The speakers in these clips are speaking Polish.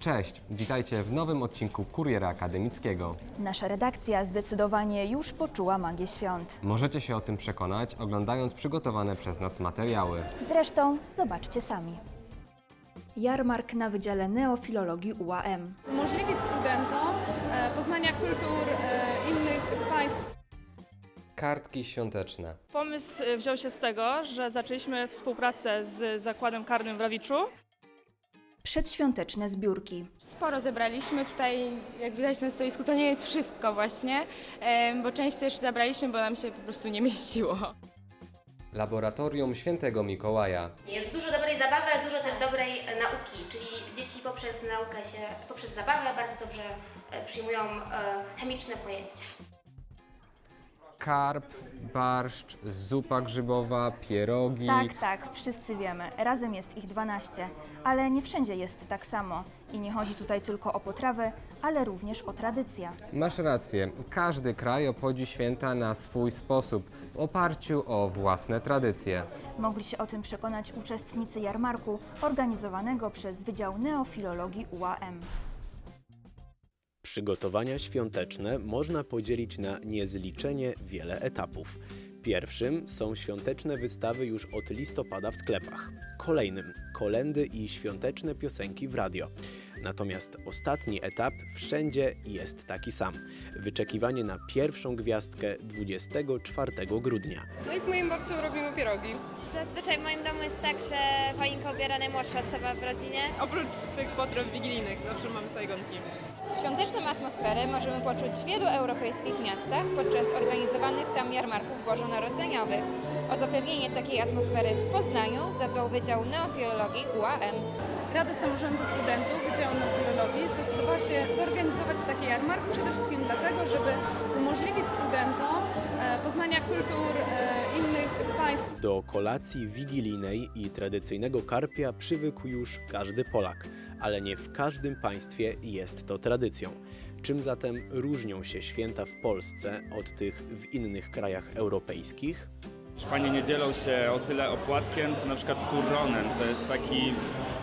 Cześć, witajcie w nowym odcinku Kuriera Akademickiego. Nasza redakcja zdecydowanie już poczuła magię świąt. Możecie się o tym przekonać oglądając przygotowane przez nas materiały. Zresztą zobaczcie sami. Jarmark na Wydziale Neofilologii UAM. umożliwić studentom e, poznania kultur e, innych państw. Kartki świąteczne. Pomysł y, wziął się z tego, że zaczęliśmy współpracę z zakładem karnym w Rawiczu. Przedświąteczne zbiórki. Sporo zebraliśmy tutaj, jak widać na stoisku, to nie jest wszystko właśnie, bo część też zabraliśmy, bo nam się po prostu nie mieściło. Laboratorium Świętego Mikołaja. Jest dużo dobrej zabawy, ale dużo też dobrej e, nauki, czyli dzieci poprzez naukę się, poprzez zabawę bardzo dobrze e, przyjmują e, chemiczne pojęcia. Karp, barszcz, zupa grzybowa, pierogi. Tak, tak, wszyscy wiemy. Razem jest ich 12, ale nie wszędzie jest tak samo. I nie chodzi tutaj tylko o potrawy, ale również o tradycję. Masz rację, każdy kraj obchodzi święta na swój sposób, w oparciu o własne tradycje. Mogli się o tym przekonać uczestnicy jarmarku organizowanego przez Wydział Neofilologii UAM. Przygotowania świąteczne można podzielić na niezliczenie wiele etapów. Pierwszym są świąteczne wystawy już od listopada w sklepach. Kolejnym kolendy i świąteczne piosenki w radio. Natomiast ostatni etap wszędzie jest taki sam. Wyczekiwanie na pierwszą gwiazdkę 24 grudnia. No i z moją babcią robimy pierogi. Zazwyczaj w moim domu jest tak, że choinkę ubiera najmłodsza osoba w rodzinie. Oprócz tych potraw wigilijnych zawsze mamy sajgonki. Świąteczną atmosferę możemy poczuć w wielu europejskich miastach podczas organizowanych tam jarmarków bożonarodzeniowych. O zapewnienie takiej atmosfery w Poznaniu zadbał Wydział Neofilologii UAM. Rada Samorządu Studentów Wydziału Neofilologii zdecydowała się zorganizować taki jarmark przede wszystkim dlatego, żeby umożliwić studentom poznania kultur e, innych państw. Do kolacji wigilijnej i tradycyjnego karpia przywykł już każdy Polak, ale nie w każdym państwie jest to tradycją. Czym zatem różnią się święta w Polsce od tych w innych krajach europejskich? Hiszpanie nie dzielą się o tyle opłatkiem, co na przykład turronem. To jest taki,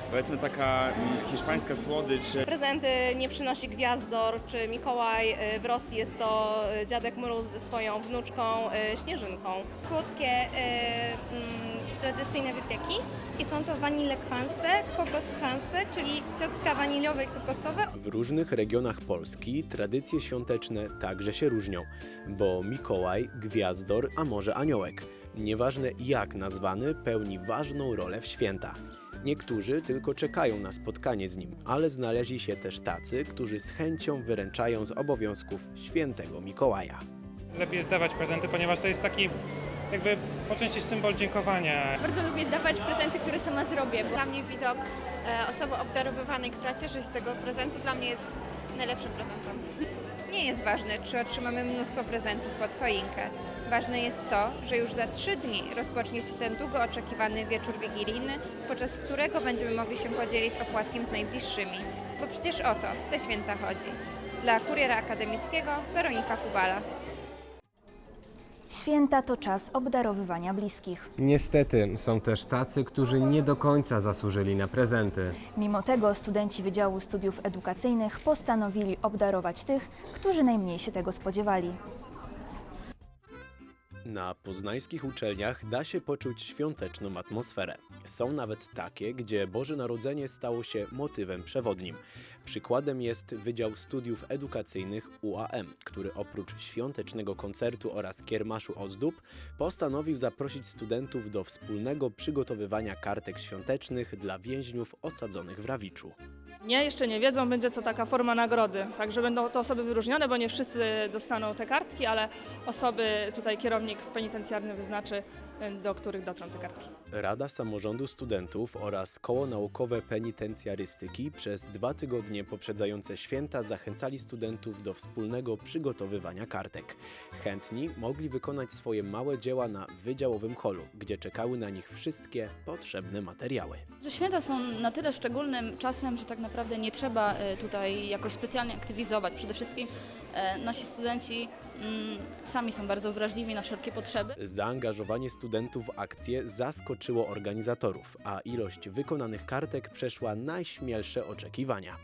powiedzmy taka mm, hiszpańska słodycz. Prezenty nie przynosi Gwiazdor czy Mikołaj. W Rosji jest to dziadek Mróz ze swoją wnuczką Śnieżynką. Słodkie, y, mm, tradycyjne wypieki i są to vanille kranse, kokos kranse, czyli ciastka waniliowe i kokosowe. W różnych regionach Polski tradycje świąteczne także się różnią, bo Mikołaj, Gwiazdor, a może Aniołek, nieważne jak nazwany, pełni ważną rolę w święta. Niektórzy tylko czekają na spotkanie z nim, ale znaleźli się też tacy, którzy z chęcią wyręczają z obowiązków świętego Mikołaja. lepiej jest dawać prezenty, ponieważ to jest taki jakby po części symbol dziękowania. Bardzo lubię dawać prezenty, które sama zrobię. Dla mnie widok e, osoby obdarowywanej, która cieszy się z tego prezentu, dla mnie jest najlepszym prezentem. Nie jest ważne, czy otrzymamy mnóstwo prezentów pod choinkę. Ważne jest to, że już za trzy dni rozpocznie się ten długo oczekiwany wieczór wigilijny, podczas którego będziemy mogli się podzielić opłatkiem z najbliższymi. Bo przecież o to w te święta chodzi. Dla Kuriera Akademickiego Weronika Kubala. Święta to czas obdarowywania bliskich. Niestety, są też tacy, którzy nie do końca zasłużyli na prezenty. Mimo tego studenci Wydziału Studiów Edukacyjnych postanowili obdarować tych, którzy najmniej się tego spodziewali. Na poznańskich uczelniach da się poczuć świąteczną atmosferę. Są nawet takie, gdzie Boże Narodzenie stało się motywem przewodnim. Przykładem jest Wydział Studiów Edukacyjnych UAM, który oprócz świątecznego koncertu oraz kiermaszu ozdób postanowił zaprosić studentów do wspólnego przygotowywania kartek świątecznych dla więźniów osadzonych w Rawiczu. Nie, jeszcze nie wiedzą, będzie to taka forma nagrody. Także będą to osoby wyróżnione, bo nie wszyscy dostaną te kartki, ale osoby, tutaj kierownik penitencjarny wyznaczy, y, do których dotrą te kartki. Rada Samorządu Studentów oraz Koło Naukowe Penitencjarystyki przez dwa tygodnie poprzedzające święta zachęcali studentów do wspólnego przygotowywania kartek. Chętni mogli wykonać swoje małe dzieła na wydziałowym holu, gdzie czekały na nich wszystkie potrzebne materiały. Że święta są na tyle szczególnym czasem, że tak naprawdę nie trzeba e, tutaj jakoś specjalnie aktywizować. Przede wszystkim e, nasi studenci mm, sami są bardzo wrażliwi na wszelkie potrzeby. Zaangażowanie studentów w akcję zaskoczyło organizatorów, a ilość wykonanych kartek przeszła najśmielsze oczekiwania.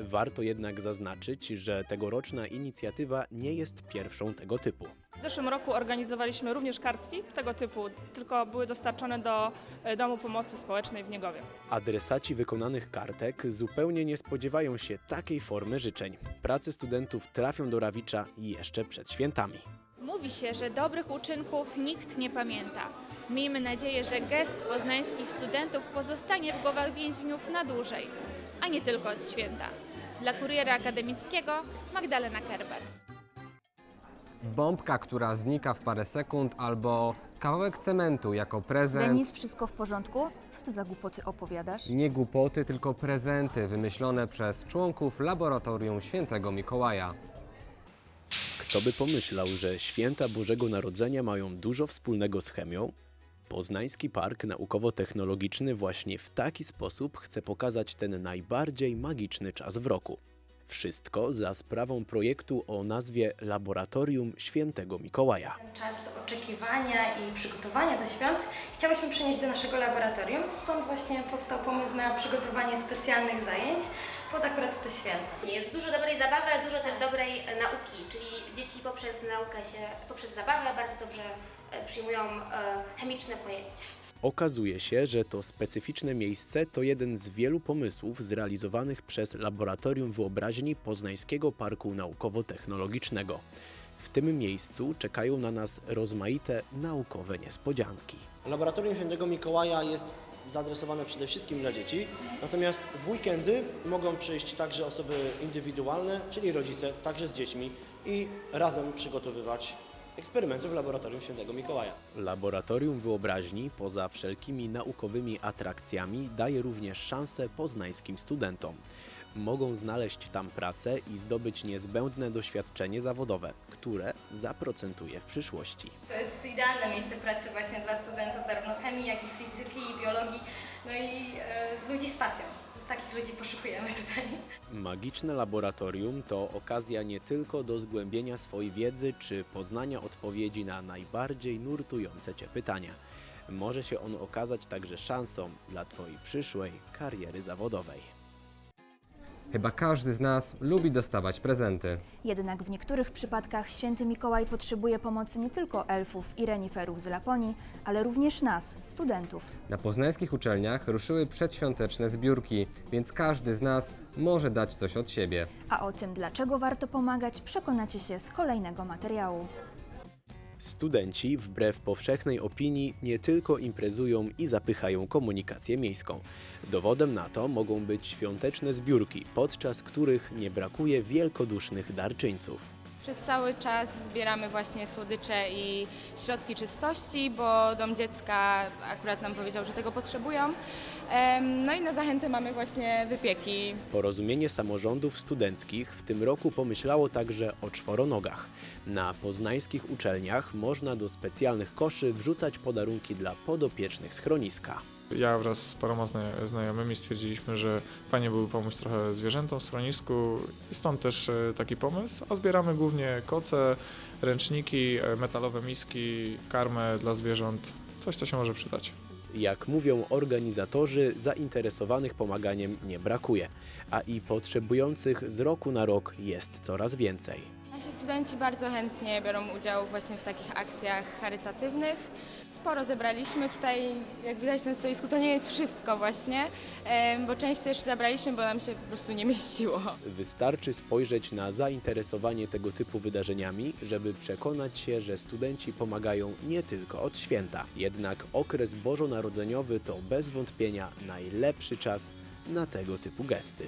Warto jednak zaznaczyć, że tegoroczna inicjatywa nie jest pierwszą tego typu. W zeszłym roku organizowaliśmy również kartki tego typu, tylko były dostarczone do e, Domu Pomocy Społecznej w Niegowie. Adresaci wykonanych kartek zupełnie nie spodziewają się takiej formy życzeń. Prace studentów trafią do Rawicza jeszcze przed świętami. Mówi się, że dobrych uczynków nikt nie pamięta. Miejmy nadzieję, że gest poznańskich studentów pozostanie w głowach więźniów na dłużej, a nie tylko od święta. Dla Kuriera Akademickiego Magdalena Kerber. Bombka, która znika w parę sekund, albo kawałek cementu jako prezent. Denis, wszystko w porządku? Co ty za głupoty opowiadasz? Nie głupoty, tylko prezenty wymyślone przez członków Laboratorium Świętego Mikołaja. Kto by pomyślał, że święta Bożego Narodzenia mają dużo wspólnego z chemią? Poznański Park Naukowo-Technologiczny właśnie w taki sposób chce pokazać ten najbardziej magiczny czas w roku. Wszystko za sprawą projektu o nazwie Laboratorium Świętego Mikołaja. Czas oczekiwania i przygotowania do świąt chciałyśmy przenieść do naszego laboratorium, stąd właśnie powstał pomysł na przygotowanie specjalnych zajęć pod akurat te święta. Jest dużo dobrej zabawy, ale dużo też dobrej e, nauki, czyli dzieci poprzez naukę się, poprzez zabawę bardzo dobrze e, przyjmują e, chemiczne pojęcia. Okazuje się, że to specyficzne miejsce to jeden z wielu pomysłów zrealizowanych przez Laboratorium Wyobraźni Poznańskiego Parku Naukowo-Technologicznego. W tym miejscu czekają na nas rozmaite naukowe niespodzianki. Laboratorium Świętego Mikołaja jest zaadresowane przede wszystkim dla dzieci, natomiast w weekendy mogą przyjść także osoby indywidualne, czyli rodzice, także z dziećmi i razem przygotowywać eksperymenty w Laboratorium Świętego Mikołaja. Laboratorium Wyobraźni, poza wszelkimi naukowymi atrakcjami, daje również szansę poznańskim studentom. Mogą znaleźć tam pracę i zdobyć niezbędne doświadczenie zawodowe, które zaprocentuje w przyszłości. To jest idealne miejsce pracy właśnie dla studentów zarówno chemii, jak i fizyki i biologii, no i e, ludzi z pasją. Takich ludzi poszukujemy tutaj. Magiczne laboratorium to okazja nie tylko do zgłębienia swojej wiedzy czy poznania odpowiedzi na najbardziej nurtujące Cię pytania. Może się on okazać także szansą dla Twojej przyszłej kariery zawodowej. Chyba każdy z nas lubi dostawać prezenty. Jednak w niektórych przypadkach święty Mikołaj potrzebuje pomocy nie tylko elfów i reniferów z Laponii, ale również nas, studentów. Na poznańskich uczelniach ruszyły przedświąteczne zbiórki, więc każdy z nas może dać coś od siebie. A o tym, dlaczego warto pomagać, przekonacie się z kolejnego materiału. Studenci, wbrew powszechnej opinii, nie tylko imprezują i zapychają komunikację miejską. Dowodem na to mogą być świąteczne zbiórki, podczas których nie brakuje wielkodusznych darczyńców. Przez cały czas zbieramy właśnie słodycze i środki czystości, bo Dom Dziecka akurat nam powiedział, że tego potrzebują. No i na zachętę mamy właśnie wypieki. Porozumienie samorządów studenckich w tym roku pomyślało także o czworonogach. Na poznańskich uczelniach można do specjalnych koszy wrzucać podarunki dla podopiecznych schroniska. Ja wraz z paroma zna- znajomymi stwierdziliśmy, że fajnie byłoby pomóc trochę zwierzętom w schronisku i stąd też e, taki pomysł. A zbieramy głównie koce, ręczniki, e, metalowe miski, karmę dla zwierząt, coś co się może przydać. Jak mówią organizatorzy, zainteresowanych pomaganiem nie brakuje, a i potrzebujących z roku na rok jest coraz więcej. Nasi studenci bardzo chętnie biorą udział właśnie w takich akcjach charytatywnych. Sporo zebraliśmy tutaj, jak widać na stoisku, to nie jest wszystko właśnie, bo część też zabraliśmy, bo nam się po prostu nie mieściło. Wystarczy spojrzeć na zainteresowanie tego typu wydarzeniami, żeby przekonać się, że studenci pomagają nie tylko od święta. Jednak okres bożonarodzeniowy to bez wątpienia najlepszy czas na tego typu gesty.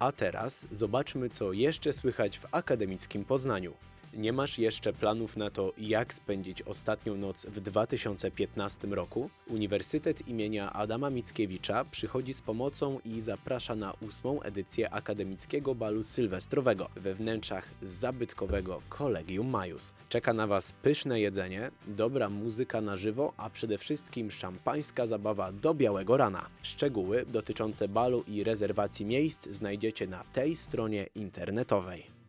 A teraz zobaczmy, co jeszcze słychać w akademickim Poznaniu. Nie masz jeszcze planów na to, jak spędzić ostatnią noc w 2015 roku? Uniwersytet imienia Adama Mickiewicza przychodzi z pomocą i zaprasza na ósmą edycję akademickiego balu sylwestrowego we wnętrzach zabytkowego Kolegium Majus. Czeka na Was pyszne jedzenie, dobra muzyka na żywo, a przede wszystkim szampańska zabawa do białego rana. Szczegóły dotyczące balu i rezerwacji miejsc znajdziecie na tej stronie internetowej.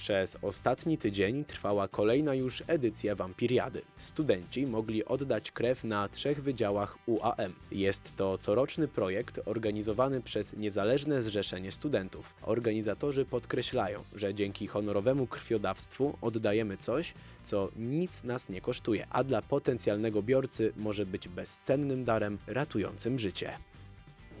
Przez ostatni tydzień trwała kolejna już edycja Wampiriady. Studenci mogli oddać krew na trzech wydziałach UAM. Jest to coroczny projekt organizowany przez Niezależne Zrzeszenie Studentów. Organizatorzy podkreślają, że dzięki honorowemu krwiodawstwu oddajemy coś, co nic nas nie kosztuje, a dla potencjalnego biorcy może być bezcennym darem ratującym życie.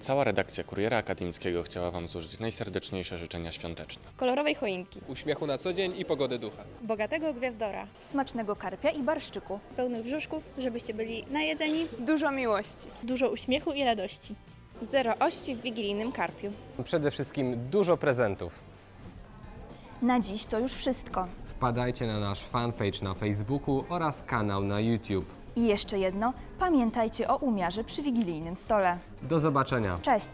Cała redakcja Kuriera Akademickiego chciała Wam złożyć najserdeczniejsze życzenia świąteczne. kolorowej choinki, uśmiechu na co dzień i pogody ducha. bogatego gwiazdora, Smacznego karpia i barszczyku. Pełnych brzuszków, żebyście byli najedzeni. dużo miłości, Dużo uśmiechu i radości. zero ości w wigilijnym karpiu. Przede wszystkim dużo prezentów. Na dziś to już wszystko. Wpadajcie na nasz fanpage na Facebooku oraz kanał na YouTube. I jeszcze jedno, pamiętajcie o umiarze przy wigilijnym stole. Do zobaczenia! Cześć!